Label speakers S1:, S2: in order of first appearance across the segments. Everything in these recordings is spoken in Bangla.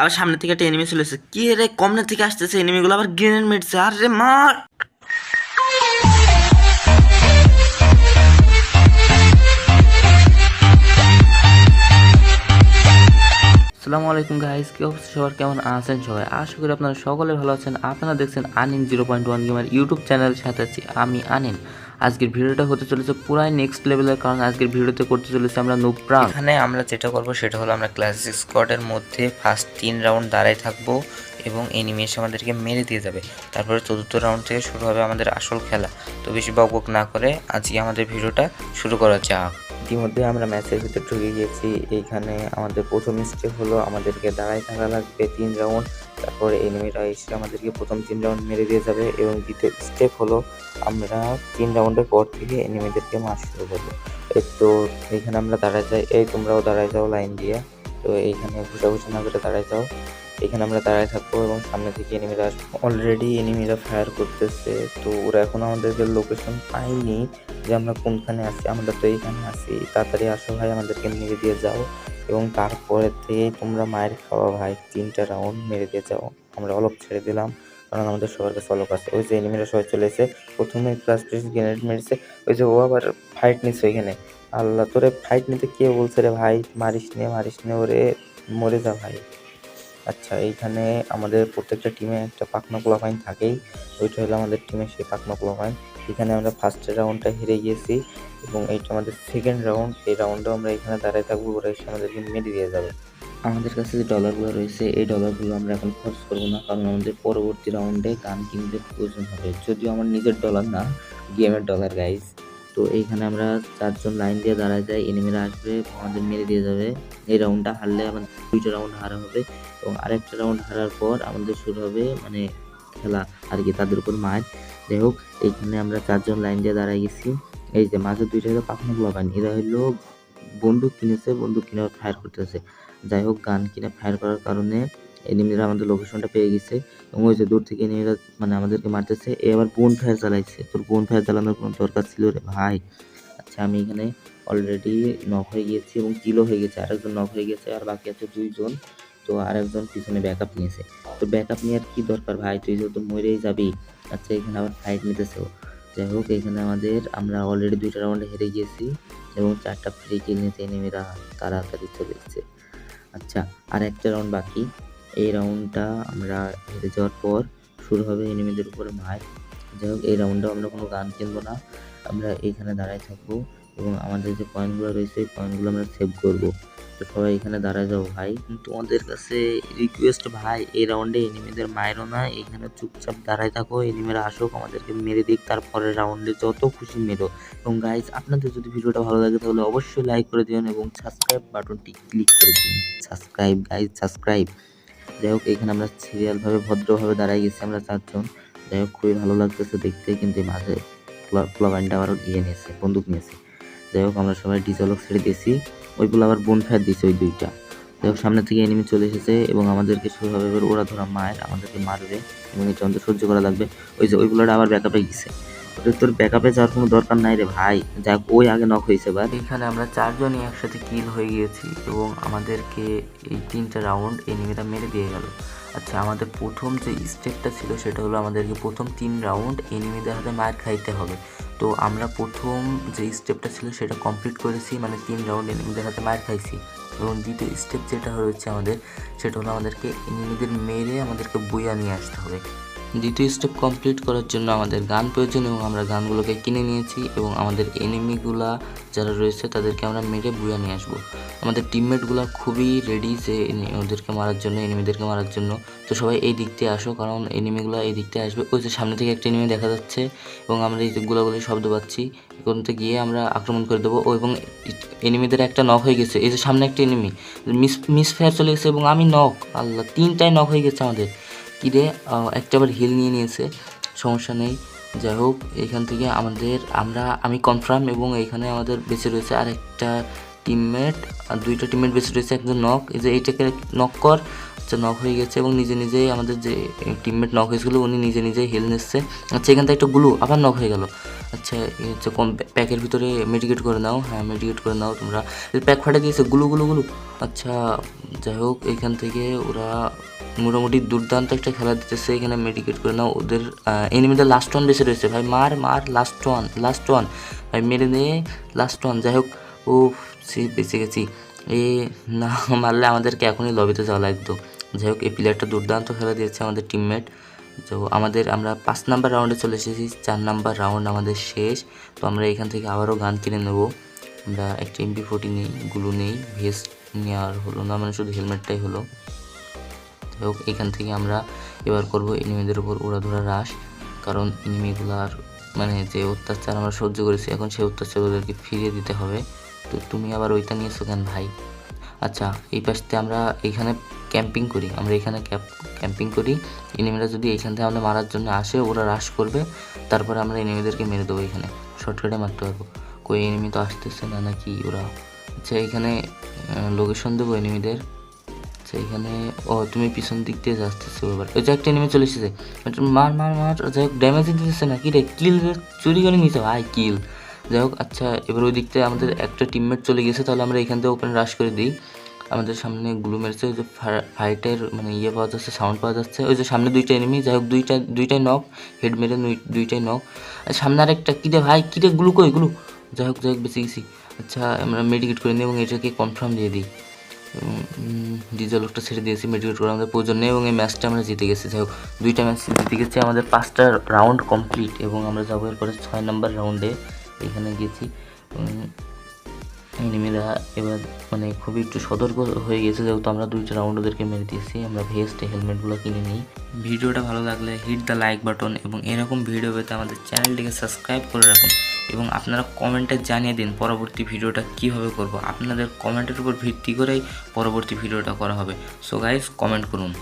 S1: আবার সামনে থেকে একটা এনিমি চলে এসেছে। কি রে, কমনে থেকে আসতেছে এনিমিগুলো আবার গ্রেনেড মেরেছে। আরে মার! আসসালামু আলাইকুম গাইস কি অবস্থা সবার? কেমন আছেন সবাই? আশা করি আপনারা সকলে ভালো আছেন। আপনারা দেখছেন আনিন zero point one gamer YouTube চ্যানেলের সাথে আছি আমি আনিন আজকের ভিডিওটা হতে চলেছে পুরাই নেক্সট লেভেলের কারণ আজকের ভিডিওতে করতে চলেছে আমরা নুপ্রা এখানে আমরা যেটা করব সেটা হলো আমরা ক্লাসিক স্কোয়াডের মধ্যে ফার্স্ট তিন রাউন্ড দাঁড়াই থাকব এবং এনিমি আমাদেরকে মেরে দিয়ে যাবে। তারপরে চতুর্থ রাউন্ড থেকে শুরু হবে আমাদের আসল খেলা। তো বেশি বকবক না করে আজকে আমাদের ভিডিওটা শুরু করা যাক। ইতিমধ্যে আমরা ম্যাচের ভিতরে ঢুকে গিয়েছি। এইখানে আমাদের প্রথম স্টেপ হলো, আমাদেরকে দাঁড়ায় থাকা লাগবে তিন রাউন্ড তারপরে এনিমিরা এসে আমাদেরকে প্রথম তিন রাউন্ড মেরে দিয়ে যাবে এবং দ্বিতীয় স্টেপ হলো, আমরা তিন রাউন্ডের পর থেকে এনিমিদেরকে মার শুরু করব। তো এইখানে আমরা দাঁড়ায় যাই। এই তোমরাও দাঁড়ায় যাও লাইন দিয়ে। তো এইখানে ঘুষাঘুষি না করে দাঁড়ায় যাও। এখানে আমরা দাঁড়ায় থাকব এবং সামনে থেকে এনিমিরা আসব। অলরেডি এনিমিরা ফায়ার করতেছে, তো ওরা এখন আমাদেরকে লোকেশন পাইনি যে আমরা কোনখানে আছি, আমরা তো এইখানে আছি। তাড়াতাড়ি আসো ভাই, আমাদেরকে মেরে দিয়ে যাও এবং তারপরে থেকেই তোমরা মায়ের খাওয়া ভাই, তিনটা রাউন্ড মেরে দিয়ে যাও। আমরা অলপ ছেড়ে দিলাম, কারণ আমাদের সবার কাছে অলপ আছে। ওই যে এনিমিরা সবাই চলে এসে প্রথমে প্লাস প্লাস গ্রেনেড মেরেছে, ওই যে ও আবার ফাইট নিচ্ছে ওইখানে। আল্লাহ, তোরে ফাইট নিতে কে বলছে রে ভাই? মারিস নে মারিস নে, ওরে মরে যা ভাই। আচ্ছা এইখানে আমাদের প্রত্যেকটা টিমে একটা পাকনা পোলাপাইন থাকেই। ওইটা হলো আমাদের টিমে সেই পাকনা পোলাপাইন। এখানে আমরা ফার্স্ট রাউন্ডটা হেরে গিয়েছি এবং এইটা আমাদের সেকেন্ড রাউন্ড এই রাউন্ডেও আমরা এখানে দাঁড়ায় থাকব, ওরা এসে আমাদেরকে মেরে দিয়ে যাবে। আমাদের কাছে যে ডলারগুলো রয়েছে, এই ডলারগুলো আমরা এখন খরচ করব না, কারণ আমাদের পরবর্তী রাউন্ডে গান কিনতে প্রয়োজন হবে। যদিও আমার নিজের ডলার না গেমের ডলার গাইজ তো এইখানে আমরা চারজন লাইন দিয়ে দাঁড়ায় যাই এনিমিরা আসবে, আমাদের মেরে দিয়ে যাবে। এই রাউন্ডটা হারলে আমাদের দুইটা রাউন্ড হারা হবে এবং আরেকটা রাউন্ড হারার পর আমাদের শুরু হবে মানে খেলা আর কি, তাদের উপর মাছ যাই হোক, এইখানে আমরা চারজন লাইন দিয়ে দাঁড়ায় গেছি। এই যে মাঝে দুইটা হলো পাখনা পাইন এরা হলো বন্দুক কিনেছে, বন্দুক কিনে ফায়ার করতেছে। যাই হোক, গান কিনে ফায়ার করার কারণে এনিমিরা আমাদের লোকেশনটা পেয়ে গেছে এবং ওই যে দূর থেকে এনিমিরা মানে আমাদেরকে মারতেছে। এ আবার বোন ফায়ার চালাইছে তোর বোন ফায়ার চালানোর কোনো দরকার ছিল রে ভাই? আচ্ছা আমি এখানে অলরেডি নক হয়ে গিয়েছি এবং কিলো হয়ে গেছে। আরেকজন নক হয়ে গেছে আর বাকি আছে দুইজন। তো আরেকজন পিছনে ব্যাকআপ নিয়েছে। তো ব্যাক ব্যাকআপ নেওয়ার কি দরকার ভাই? তুই যেহেতু মরেই যাবি আচ্ছা এখানে আবার ফাইট নিতেছে যাই হোক, এখানে আমাদের আমরা অলরেডি দুইটা রাউন্ডে হেরে গিয়েছি এবং চারটা ফ্রি কিল নিতে এনিমিরা। তাড়াতাড়ি চলে এসেছে আচ্ছা আর একটা রাউন্ড বাকি। এই রাউন্ডটা আমরা হেরে যাওয়ার পর শুরু হবে এনিমিদের উপরে মার। যাই হোক, এই রাউন্ডে আমরা কোনো গান কিনবো না। আমরা এইখানে দাঁড়ায় থাকব এবং আমাদের যে পয়েন্টগুলো রয়েছে, এই পয়েন্টগুলো আমরা সেভ করব। তো সবাই এখানে দাঁড়ায় যাও ভাই। তোমাদের কাছে রিকোয়েস্ট ভাই, এই রাউন্ডে এনিমিদের মায়েরও না। এখানে চুপচাপ দাঁড়ায় থাকো এনিমিরা আসুক, আমাদেরকে মেরে দিক তারপরে রাউন্ডে যত খুশি মেরো। এবং গাইজ আপনাদের যদি ভিডিওটা ভালো লাগে, তাহলে অবশ্যই লাইক করে দিন এবং সাবস্ক্রাইব বাটনটি ক্লিক করে দিন সাবস্ক্রাইব গাইজ সাবস্ক্রাইব যাই হোক, এখানে আমরা সিরিয়ালভাবে ভদ্রভাবে দাঁড়ায় গেছি আমরা চারজন। যাই হোক, খুবই ভালো লাগতেছে দেখতে, কিন্তু মাঝে প্লাবাইনটা আবার ইয়ে নিয়েছে, বন্দুক নিয়েছে। যাই হোক, আমরা সবাই ডিজলক ছেড়ে দিয়েছি, ওইগুলো আবার বোন ফায়ার দিয়েছে ওই দুইটা। যাই হোক, সামনে থেকে এনিমি চলে এসেছে এবং আমাদেরকে এবার ওরা ধরা মায়ের, আমাদেরকে মারবে এবং এটা আমাদের সহ্য করা লাগবে। ওই যে ওইগুলোর আবার ব্যাকআপে গেছে। তোর ব্যাকআপে যাওয়ার কোনো দরকার নাই রে ভাই। যাক ওই আগে নক হয়েছে এবার এখানে আমরা চারজনই একসাথে কিল হয়ে গিয়েছি এবং আমাদেরকে এই তিনটা রাউন্ড এনিমিরা মেরে দিয়ে গেল। আচ্ছা আমাদের প্রথম যে স্টেপটা ছিল সেটা হলো আমাদেরকে প্রথম তিন রাউন্ড এনিমিদের হাতে মার খাইতে হবে। তো আমরা প্রথম যে স্টেপটা ছিল সেটা কমপ্লিট করেছি মানে তিন রাউন্ড এনিমিদের হাতে মার খাইছি। এবং দ্বিতীয় স্টেপ যেটা রয়েছে আমাদের, সেটা হলো আমাদেরকে এনিমিদের মেরে আমাদেরকে বইয়া নিয়ে আসতে হবে। দ্বিতীয় স্টেপ কমপ্লিট করার জন্য আমাদের গান প্রয়োজন এবং আমরা গানগুলোকে কিনে নিয়েছি এবং আমাদের এনিমিগুলা যারা রয়েছে তাদেরকে আমরা মেরে বুয়া নিয়ে আসব। আমাদের টিমমেটগুলো খুবই রেডি যে ওদেরকে মারার জন্য এনিমিদেরকে মারার জন্য। তো সবাই এই দিক দিয়ে আসো, কারণ এনিমিগুলো এই দিক দিয়ে আসবে। ওই যে সামনে থেকে একটা এনিমি দেখা যাচ্ছে এবং আমরা এই গোলাগুলি শব্দ পাচ্ছি এখানতে গিয়ে আমরা আক্রমণ করে দেবো। এবং এনিমিদের একটা নক হয়ে গেছে। এই যে সামনে একটা এনিমি মিস মিস ফায়ার চলে গেছে এবং আমি নক আল্লাহ, তিনটায় নক হয়ে গেছে আমাদের। কী রে একটা আবার হিল নিয়ে নিয়েছে, সমস্যা নেই। যাই হোক, এখান থেকে আমাদের, আমরা, আমি কনফার্ম এবং এখানে আমাদের বেঁচে রয়েছে আর একটা টিমমেট আর দুইটা টিমমেট বেঁচে রয়েছে, একজন নক এই যে এইটাকে নক কর আচ্ছা নক হয়ে গেছে এবং নিজে নিজেই আমাদের যে টিমমেট নক হয়েছিল, উনি নিজে নিজেই হেল নিচ্ছে। আচ্ছা এখান থেকে একটা গুলু আবার নক হয়ে গেল। আচ্ছা হচ্ছে কম প্যাকের ভিতরে মেডিকেট করে নাও। হ্যাঁ মেডিকেট করে নাও তোমরা। প্যাক ফাটা দিয়েছে গুলু গুলু গুলু আচ্ছা যাই হোক, এখান থেকে ওরা মোটামুটি দুর্দান্ত একটা খেলা দিতেছে। এখানে মেডিকেট করে নাও। ওদের এনিমিদের লাস্ট ওয়ান বেঁচে রয়েছে। ভাই, মার মার লাস্ট ওয়ান লাস্ট ওয়ান ভাই, মেরে দে লাস্ট ওয়ান যাই হোক ও সে বেঁচে গেছি। এ, না, মারলে আমাদেরকে এখনই লবিতে যাওয়া লাগতো। যাই হোক, এই প্লেয়ারটা দুর্দান্ত খেলা দিয়েছে আমাদের টিমমেট তো আমাদের, আমরা পাঁচ নাম্বার রাউন্ডে চলে এসেছি, চার নাম্বার রাউন্ড আমাদের শেষ। তো আমরা এখান থেকে আবারও গান কিনে নেব। আমরা একটা এমপি ফোর্টি নেই, গুলো নেই ভেস্ট নেওয়ার হলো না মানে শুধু হেলমেটটাই হলো। যাই হোক, এখান থেকে আমরা এবার করব এনিমিদের উপর উড়াধুরা হ্রাস। কারণ এনিমিগুলার মানে যে অত্যাচার আমরা সহ্য করেছি, এখন সেই অত্যাচার ওদেরকে ফিরিয়ে দিতে হবে। তো তুমি আবার ওইটা নিয়েছো কেন ভাই? আচ্ছা এই পাশতে আমরা এইখানে ক্যাম্পিং করি। আমরা এখানে ক্যাম্পিং করি। এনিমিরা যদি এইখান থেকে আমাদের মারার জন্য আসে, ওরা রাশ করবে। তারপরে আমরা এনিমিদেরকে মেরে দেবো এখানে। শর্টকাটে মারতে পারব। কই এনিমি তো আসতেছে না, নাকি ওরা? আচ্ছা এখানে লোকেশন দেবো এনিমিদের আচ্ছা এখানে, ও, তুমি পিছন দিক দিয়ে যাচ্তেছো এবার। ওই যে একটা নেমে চলে এসেছে। মার মার মার, যাই হোক ড্যামেজ দিতেছে না। কি রে কিল চুরি করে নিতে ভাই কিল যাই হোক আচ্ছা এবার ওই দিক থেকে আমাদের একটা টিমমেট চলে গেছে, তাহলে আমরা এখান থেকে ওপেন রাশ করে দিই। আমাদের সামনে গ্লু মেরেছে, ওই যে ফাইটের মানে ইয়ে পাওয়া যাচ্ছে সাউন্ড পাওয়া যাচ্ছে। ওই যে সামনে দুইটা এনিমি যাই হোক দুইটা, দুইটাই নক হেড মেরে দুইটাই নক আর সামনে আরেকটা কিরে ভাই কিরে গ্লু কই, গ্লু? যাই হোক যাই হোক, বেঁচে গেছি। আচ্ছা আমরা মেডিকেট করে নিই এবং এটাকে কনফার্ম দিয়ে দিই। ডিজেল লোকটা ছেড়ে দিয়েছি মেডিকেট করে আমাদের প্রয়োজন নেই এবং এই ম্যাচটা আমরা জিতে গেছি। যাই হোক, দুইটা ম্যাচ জিতে গেছি, আমাদের পাঁচটা রাউন্ড কমপ্লিট এবং আমরা যাব এরপরে ছয় নম্বর রাউন্ডে এখানে গেছি। এনিমিরা এবার মানে খুবই একটু সতর্ক হয়ে গেছে, যেহেতু আমরা দুইটা রাউন্ড ওদেরকে মেরে দিয়েছি, আমরা ভেস্ট হেলমেটগুলো কিনে নিই। ভিডিওটা ভালো লাগলে হিট দ্য লাইক বাটন এবং এরকম ভিডিও পেতে আমাদের চ্যানেলটিকে সাবস্ক্রাইব করে রাখুন এবং আপনারা কমেন্টে জানিয়ে দিন পরবর্তী ভিডিওটা কীভাবে করব। আপনাদের কমেন্টের উপর ভিত্তি করেই পরবর্তী ভিডিওটা করা হবে। সো গাইস কমেন্ট করুন।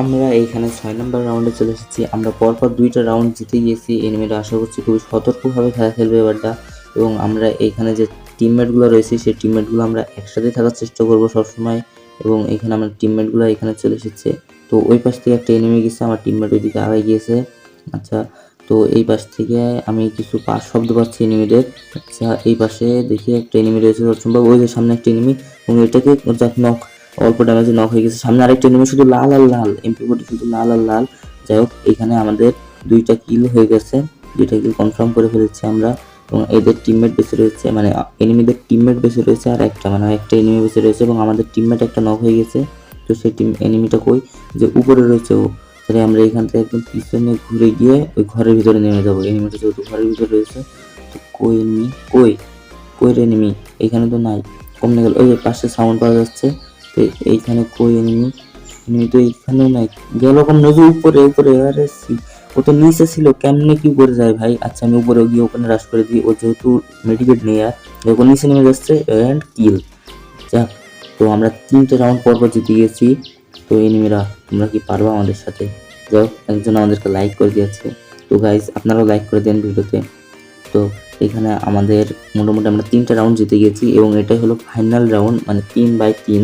S1: আমরা এইখানে ছয় নম্বর রাউন্ডে চলে এসেছি। আমরা পরপর দুইটা রাউন্ড জিতে গিয়েছি। এনিমিরা আশা করছি খুবই সতর্কভাবে খেলা খেলবে এবারটা। এবং আমরা এইখানে যে টিমমেটগুলো রয়েছে, সেই টিমমেটগুলো আমরা একসাথে থাকার চেষ্টা করব সবসময় এবং এখানে আমার টিমমেটগুলো এখানে চলে এসেছে। তো ওই পাশ থেকে একটা এনিমি গেছে, আমার টিমমেট ওইদিকে আগায় গিয়েছে। আচ্ছা তো এই পাশ থেকে আমি কিছু পাশ শব্দ পাচ্ছি এনিমিদের আচ্ছা এই পাশে দেখি একটা এনিমি রয়েছে সম্ভব ওই যে সামনে একটা এনিমি এবং এটাকে যাক নক অল্প ড্যামেজে নক হয়ে গেছে। সামনে আরেকটা এনিমি শুধু লাল আর লাল এমপি শুধু লাল আর লাল। যাই হোক, এখানে আমাদের দুইটা কিল হয়ে গেছে, দুইটা কিল কনফার্ম করে ফেলেছি আমরা। এবং এদের টিমমেট বেঁচে রয়েছে মানে এনিমিদের টিমমেট বেঁচে রয়েছে আর একটা মানে একটা এনিমি বেঁচে রয়েছে এবং আমাদের টিমমেট একটা নক হয়ে গেছে। তো সেই টিম এনিমিটা কই? যে উপরে রয়েছে ও। তাহলে আমরা এখান থেকে একদম পিছনে ঘুরে গিয়ে ওই ঘরের ভিতরে নেমে যাব। এনিমিটা যেহেতু ঘরের ভিতরে রয়েছে, তো কই এনিমি কই? কই এনিমি এখানে তো নাই। কমনে গেল। ওই যে পাশে সাউন্ড পাওয়া যাচ্ছে। তো এইখানে কই এনিমি এনিমি তো এইখানেও নাই। গেল কম নজর উপরে উপরে। আরে ও তো নিচে ছিল, কেমনে কি করে যায় ভাই? আচ্ছা আমি উপরে গিয়ে ওখানে রাশ করে দিই। ও যেহেতু মেডিকেট নেই আর যখন নিচে নেমে যাচ্ছে অ্যান্ড কিল যাক, তো আমরা তিনটে রাউন্ড পর পর জিতে গেছি। তো এই এনিমিরা তোমরা কি পারবা আমাদের সাথে? যাই একজন আমাদেরকে লাইক করে দিয়েছে। তো গাইজ আপনারাও লাইক করে দেন ভিডিওতে। তো এখানে আমাদের মোটামুটি আমরা তিনটা রাউন্ড জিতে গেছি এবং এটাই হলো ফাইনাল রাউন্ড মানে তিন বাই তিন।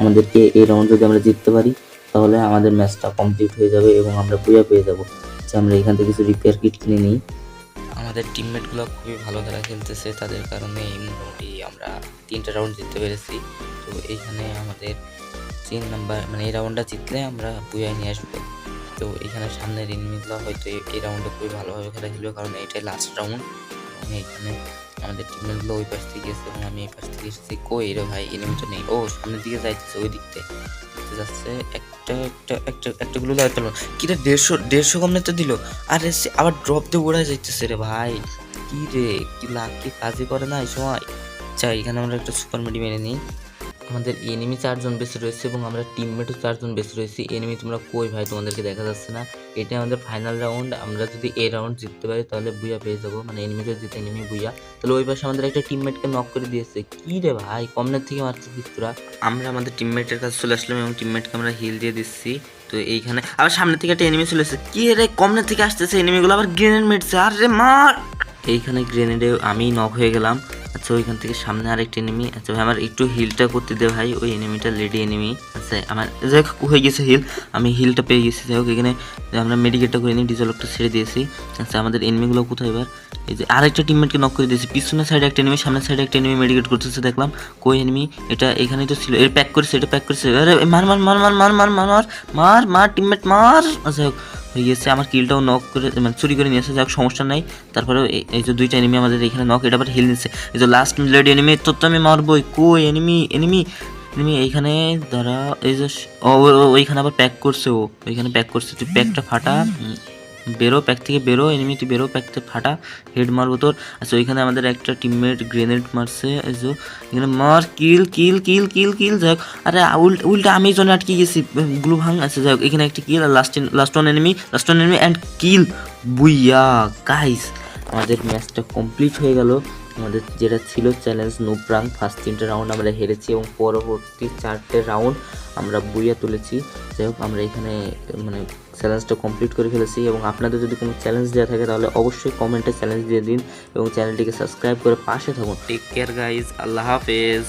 S1: আমাদেরকে এই রাউন্ড যদি আমরা জিততে পারি, তাহলে আমাদের ম্যাচটা কমপ্লিট হয়ে যাবে এবং আমরা বুয়া পেয়ে যাব। যে আমরা এখান থেকে কিছু রিপেয়ার কিট কিনে নিই। আমাদের টিমমেটগুলো খুবই ভালো খেলা খেলতেছে, তাদের কারণে মোটামুটি আমরা তিনটা রাউন্ড জিততে পেরেছি। তো এইখানে আমাদের তিন নাম্বার মানে এই রাউন্ডটা জিতলে আমরা বুয়াই নিয়ে আসব। তো এখানে সামনের এনিমিগুলো হয়তো এই- রাউন্ডটা রাউন্ডে খুবই ভালোভাবে খেলা খেলবে, কারণ এটাই লাস্ট রাউন্ড এবং এখানে আমাদের টিমমেটগুলো ওই পাশ থেকে গেছে এবং আমি এই পাশ থেকে এসেছি। কই রে ভাই? এনিমিটা নেই। ও, সামনের দিকে যাইতেছে ওই দিকতে যাচ্ছে একটা একটা একটা একটা গুলো লাগাতে পারল কিরে দেড়শো দেড়শো কম কমনে দিল? আর সে আবার ড্রপ দিয়ে উড়ায় যাইতেছে রে ভাই। কি রে, কি লাগ কি কাজই করে না এই সময়? আচ্ছা এখানে আমরা একটা সুপার মেডি মেনে নিই। আমাদের এনিমি চারজন বেশি রয়েছে এবং আমরা টিমমেটও চারজন বেশি রয়েছি। এনিমি তোমরা কই ভাই? তোমাদেরকে দেখা যাচ্ছে না। এটা আমাদের ফাইনাল রাউন্ড আমরা যদি এই রাউন্ড জিততে পারি, তাহলে বুয়া পেয়ে যাব। মানে এনিমি যদি জিতে এনিমি বুয়া তাহলে ওই পাশে আমাদের একটা টিমমেটকে নক করে দিয়েছে। কি রে ভাই? কমনের থেকে মারতেছিস তোরা? আমরা আমাদের টিমমেটের কাছে চলে আসলাম এবং টিমমেটকে আমরা হিল দিয়ে দিচ্ছি। তো এইখানে আবার সামনে থেকে একটা এনিমি চলে এসেছে। কি রে? কমনের থেকে আসতেছে এনিমিগুলো আবার গ্রেনেড মেরছে। আর রে মার! এইখানে গ্রেনেডে আমি নক হয়ে গেলাম। আচ্ছা ওইখান থেকে সামনে আরেকটা এনিমি আচ্ছা ভাই। আমার একটু হিলটা করতে দে ভাই। ওই এনিমিটা লেডি এনিমি আচ্ছা আমার যাই হোক, হয়ে গেছে হিল আমি হিলটা পেয়ে গেছি। যাই হোক, এখানে আমরা মেডিকেটটা করে নিই ডিজলকটা ছেড়ে দিয়েছি। আচ্ছা আমাদের এনিমিগুলো কোথায় এবার? এই যে আরেকটা টিমমেটকে নক করে দিয়েছি। পিছনের সাইডে একটা এনিমি সামনের সাইডে একটা এনিমি মেডিকেট করতেছে, দেখলাম। কই এনিমি এটা এখানেই তো ছিল। এর প্যাক করেছে, এটা প্যাক করেছে। মার মার মার মার মার মার মার মার মার মার টিমমেট মার। আচ্ছা হয়ে গেছে আমার কিলটাও নক করে মানে চুরি করে নিয়ে নিয়েছে যাক সমস্যা নাই। তারপরে এই- যে দুইটা এনিমি আমাদের এখানে নক এটা আবার হিল নিচ্ছে এই যে লাস্ট লেডি এনিমি তোর তো আমি মারবই। কই এনিমি এনিমি এনিমি এইখানে ধরা এই যে ওইখানে আবার প্যাক করছে ও। ওইখানে প্যাক করছে তুই প্যাকটা ফাটা। বেরো প্যাক থেকে বেরো এনিমি তুই বেরো প্যাক থেকে ফাটা হেড মারবো তোর। আচ্ছা ওইখানে আমাদের একটা টিমমেট গ্রেনেড মারছে এখানে মার কিল কিল কিল কিল কিল যাই হোক। আরে উল্টা উল্টা আমি জন্য আটকে গেছি গ্লু ভাং আছে, যাই হোক, এখানে একটা kill R last last one enemy last one enemy and kill booyah guys আমাদের ম্যাচটা কমপ্লিট হয়ে গেল। আমাদের যেটা ছিল চ্যালেঞ্জ নুপ্রাং ফার্স্ট তিনটে রাউন্ড আমরা হেরেছি এবং পরবর্তী চারটে রাউন্ড আমরা বইয়া তুলেছি। যাই হোক, আমরা এখানে মানে চ্যালেঞ্জটা কমপ্লিট করে ফেলেছি এবং আপনাদের যদি কোনো চ্যালেঞ্জ দেওয়া থাকে তাহলে অবশ্যই কমেন্টে চ্যালেঞ্জ দিয়ে দিন এবং চ্যানেলটিকে সাবস্ক্রাইব করে পাশে থাকুন। টেক কেয়ার গাইজ আল্লাহ হাফেজ।